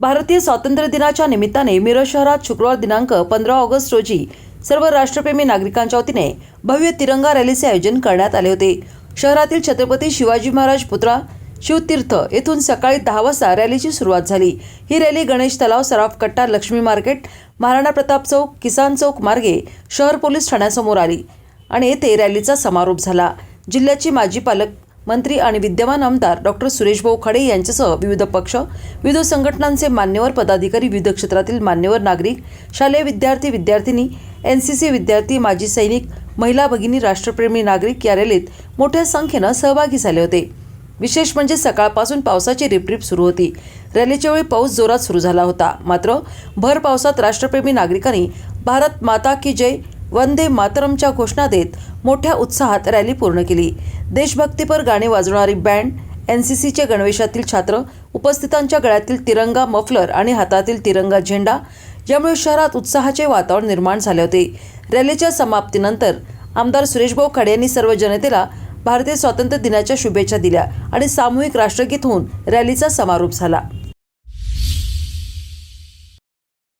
भारतीय स्वातंत्र्य दिनाच्या निमित्ताने मिरज शहरात शुक्रवार दिनांक पंधरा ऑगस्ट रोजी सर्व राष्ट्रप्रेमी नागरिकांच्या वतीने भव्य तिरंगा रॅलीचे आयोजन करण्यात आले होते. शहरातील छत्रपती शिवाजी महाराज पुतळा शिवतीर्थ येथून सकाळी दहा वाजता रॅलीची सुरुवात झाली. ही रॅली गणेश तलाव सराफ कट्टा लक्ष्मी मार्केट महाराणा प्रताप चौक किसान चौक मार्गे शहर पोलीस ठाण्यासमोर आली आणि येथे रॅलीचा समारोप झाला. जिल्ह्याचे माजी पालक मंत्री आणि विद्यमान आमदार डॉक्टर सुरेशभाऊ खडे यांच्यासह विविध पक्ष विविध संघटनांचे मान्यवर पदाधिकारी विविध क्षेत्रातील मान्यवर नागरिक शालेय विद्यार्थी विद्यार्थिनी एन सी सी विद्यार्थी माजी सैनिक महिला भगिनी राष्ट्रप्रेमी नागरिक या रॅलीत मोठ्या संख्येनं सहभागी झाले होते. विशेष म्हणजे सकाळपासून पावसाची रिपरिप सुरू होती. रॅलीच्या वेळी पाऊस जोरात सुरू झाला होता. मात्र भर पावसात राष्ट्रप्रेमी नागरिकांनी भारत माता की जय वंदे मातरमच्या घोषणा देत मोठ्या उत्साहात रॅली पूर्ण केली. देशभक्तीपर गाणी वाजवणारी बँड एन सी सीचे गणवेशातील छात्र उपस्थितांच्या गळ्यातील तिरंगा मफलर आणि हातातील तिरंगा झेंडा यामुळे शहरात उत्साहाचे वातावरण निर्माण झाले होते. रॅलीच्या समाप्तीनंतर आमदार सुरेशभाऊ खडे यांनी सर्व जनतेला भारतीय स्वातंत्र्य दिनाच्या शुभेच्छा दिल्या आणि सामूहिक राष्ट्रगीत होऊन रॅलीचा समारोप झाला.